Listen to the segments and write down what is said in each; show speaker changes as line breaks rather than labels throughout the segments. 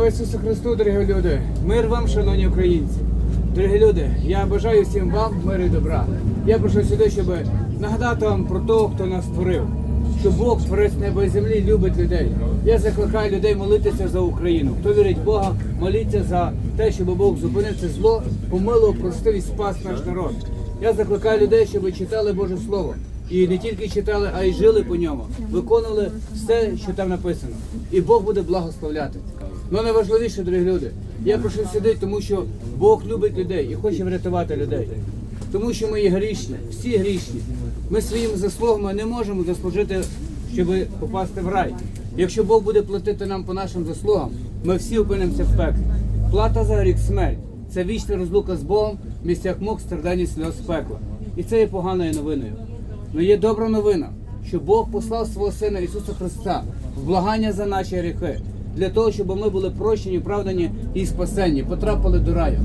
Слава Ісусу Христу, дорогі люди! Мир вам, шановні українці! Дорогі люди, я бажаю всім вам миру і добра. Я прийшов сюди, щоб нагадати вам про того, хто нас створив. Що Бог, творець неба і землі, любить людей. Я закликаю людей молитися за Україну. Хто вірить в Бога, моліться за те, щоб Бог зупинив це зло, помилував, простив і спас наш народ. Я закликаю людей, щоб читали Боже Слово. І не тільки читали, а й жили по ньому, виконували все, що там написано. І Бог буде благословляти. Ну найважливіше, дорогі люди, я прийшов сюди, тому що Бог любить людей і хоче врятувати людей. Тому що ми є грішні, всі грішні. Ми своїми заслугами не можемо заслужити, щоб попасти в рай. Якщо Бог буде платити нам по нашим заслугам, ми всі опинимося в пеклі. Плата за гріх смерть. Це вічна розлука з Богом, в місцях мук, страждань і сльоз пекла. І це є поганою новиною. Але є добра новина, що Бог послав свого Сина Ісуса Христа в благання за наші гріхи, для того, щоб ми були прощені, оправдані і спасені, потрапили до раю.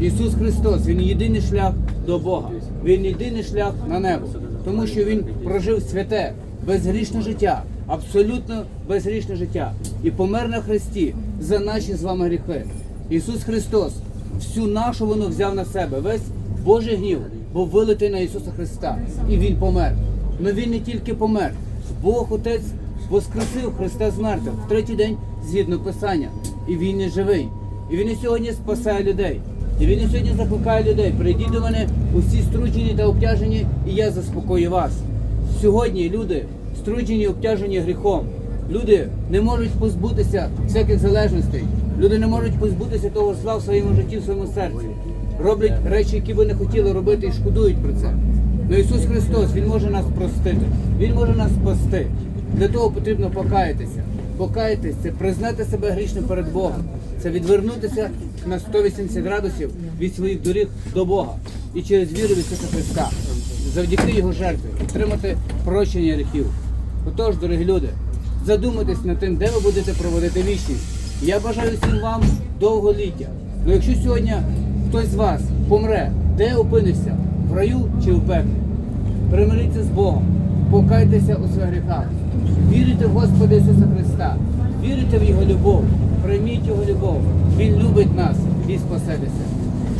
Ісус Христос, Він єдиний шлях до Бога, Він єдиний шлях на небо, тому що Він прожив святе, безгрішне життя, абсолютно безгрішне життя і помер на Христі за наші з вами гріхи. Ісус Христос всю нашу вину взяв на себе. Весь Божий гнів був вилитий на Ісуса Христа, і Він помер. Але Він не тільки помер. Бог Отець воскресив Христа з мертвих в третій день згідно Писання. І Він не живий. І Він і сьогодні спасає людей. І Він і сьогодні закликає людей. Прийдіть до мене усі струджені та обтяжені, і я заспокою вас. Сьогодні люди струджені обтяжені гріхом. Люди не можуть позбутися всяких залежностей. Люди не можуть позбутися того зла в своєму житті, в своєму серці. Роблять речі, які ви не хотіли робити, і шкодують про це. Но Ісус Христос, Він може нас простити, Він може нас спасти. Для того потрібно покаятися. Покаятися це признати себе грішним перед Богом. Це відвернутися на 180 градусів від своїх доріг до Бога і через віру в Ісуса Христа, завдяки Його жертві, отримати прощення гріхів. Отож, дорогі люди, задумайтесь над тим, де ви будете проводити вічність. Я бажаю всім вам довголіття. Ну якщо сьогодні хтось з вас помре, де опинився? В раю чи в пеклі? Примиріться з Богом, покайтеся у своїх гріхах, вірите в Господа Ісуса Христа, вірите в Його любов, прийміть Його любов. Він любить нас і спасетеся.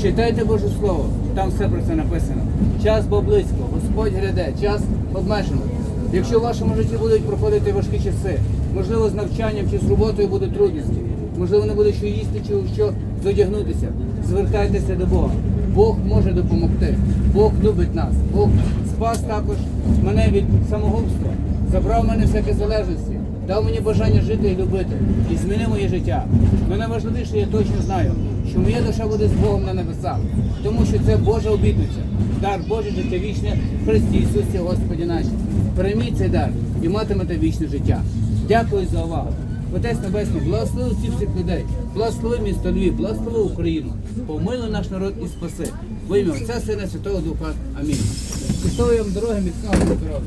Читайте Боже Слово, там все про це написано. Час бо близько, Господь гряде, час обмежено. Якщо в вашому житті будуть проходити важкі часи, можливо, з навчанням чи з роботою будуть трудності, можливо, не буде що їсти чи що зодягнутися, звертайтеся до Бога. Бог може допомогти. Бог любить нас. Бог спас також мене від самогубства, забрав мене всякі залежності, дав мені бажання жити і любити, і змінив моє життя. Але найважливіше, я точно знаю, що моя душа буде з Богом на небесах, тому що це Божа обітниця, дар Боже життя вічне в Христі Ісусі Господі наші. Прийміть цей дар і матимете вічне життя. Дякую за увагу. Отець Небесний, благослови всіх всіх людей, благослови місто Львів, благослови Україну, помилуй наш народ і спаси. Во ім'я Отця, Сина, Святого Духа. Амінь. Щасливої вам дороги, міцного здоров'я.